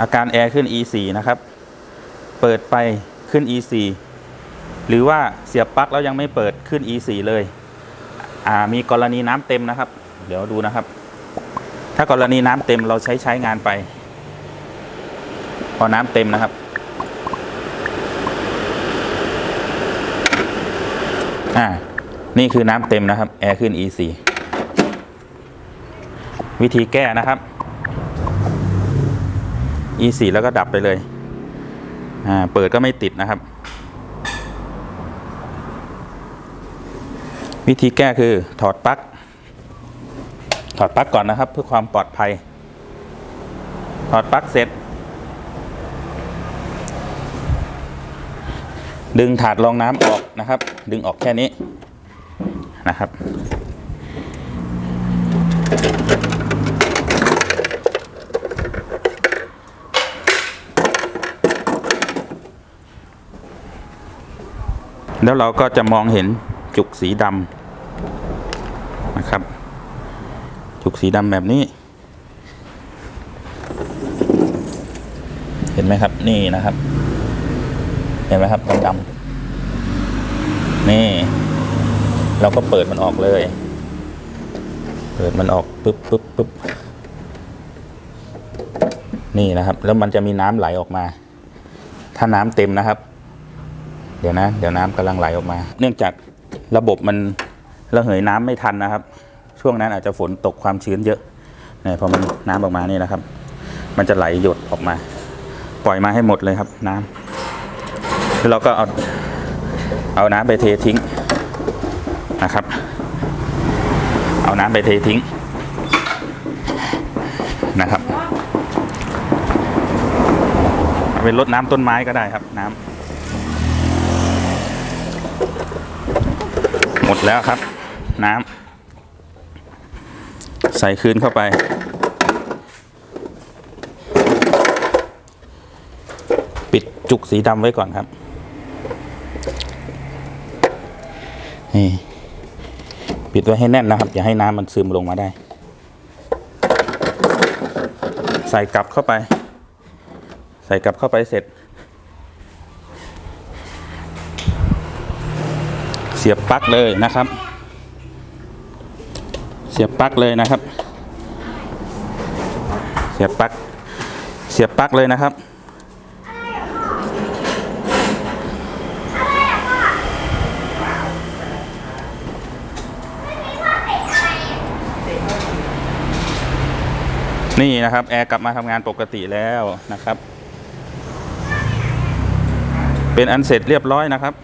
อาการแอร์ขึ้น E4 นะครับ เปิดไปขึ้น E4 หรือว่าเสียบปลั๊กแล้วยังไม่เปิดขึ้น E4 เลย อ่ามีกรณีน้ำเต็มนะครับ เดี๋ยวดูนะครับ ถ้ากรณีน้ำเต็มเราใช้ใช้งานไป พอน้ำเต็มนะครับอ่านี่คือน้ำเต็มนะครับ แอร์ขึ้น E4 วิธีแก้นะครับ E4 แล้วก็ดับไปเลยอ่าเปิดก็ไม่ติดนะครับ วิธีแก้คือถอดปลั๊กถอดปลั๊กก่อนนะครับ เพื่อความปลอดภัย ถอดปลั๊กเสร็จ ดึงถาดรองน้ำออกนะครับ ดึงออกแค่นี้นะครับ แล้วเราก็จะมองเห็นจุกสีดำนะครับ จุกสีดำแบบนี้ เห็นไหมครับนี่นะครับ เห็นไหมครับดำๆนี่ เราก็เปิดมันออกเลย เปิดมันออกปุ๊บปุ๊บปุ๊บนี่นะครับ แล้วมันจะมีน้ำไหลออกมา ถ้าน้ำเต็มนะครับ เดี๋ยวนะ เดี๋ยวน้ำกำลังไหลออกมา เนื่องจากระบบมันระเหยน้ำไม่ทันนะครับ ช่วงนั้นอาจจะฝนตกความชื้นเยอะเนี่ยพอมันน้ำออกมานี่นะครับ มันจะไหลหยดออกมา ปล่อยมาให้หมดเลยครับ น้ำแล้วเราก็เอาเอาน้ำไปเททิ้งนะครับ เอาน้ำไปเททิ้งนะครับเอาไปรดน้ำต้นไม้ก็ได้ครับน้ำ หมดแล้วครับ น้ำใส่คืนเข้าไปปิดจุกสีดำไว้ก่อนครับ นี่ ปิดไว้ให้แน่นนะครับ อย่าให้น้ำมันซึมลงมาได้ ใส่กลับเข้าไป ใส่กลับเข้าไปเสร็จ เสียบปลั๊กเลยนะครับ เสียบปลั๊กเลยนะครับ เสียบปลั๊กเสียบปลั๊กเลยนะครับ นี่นะครับ แอร์กลับมาทำงานปกติแล้วนะครับ เป็นอันเสร็จเรียบร้อยนะครับ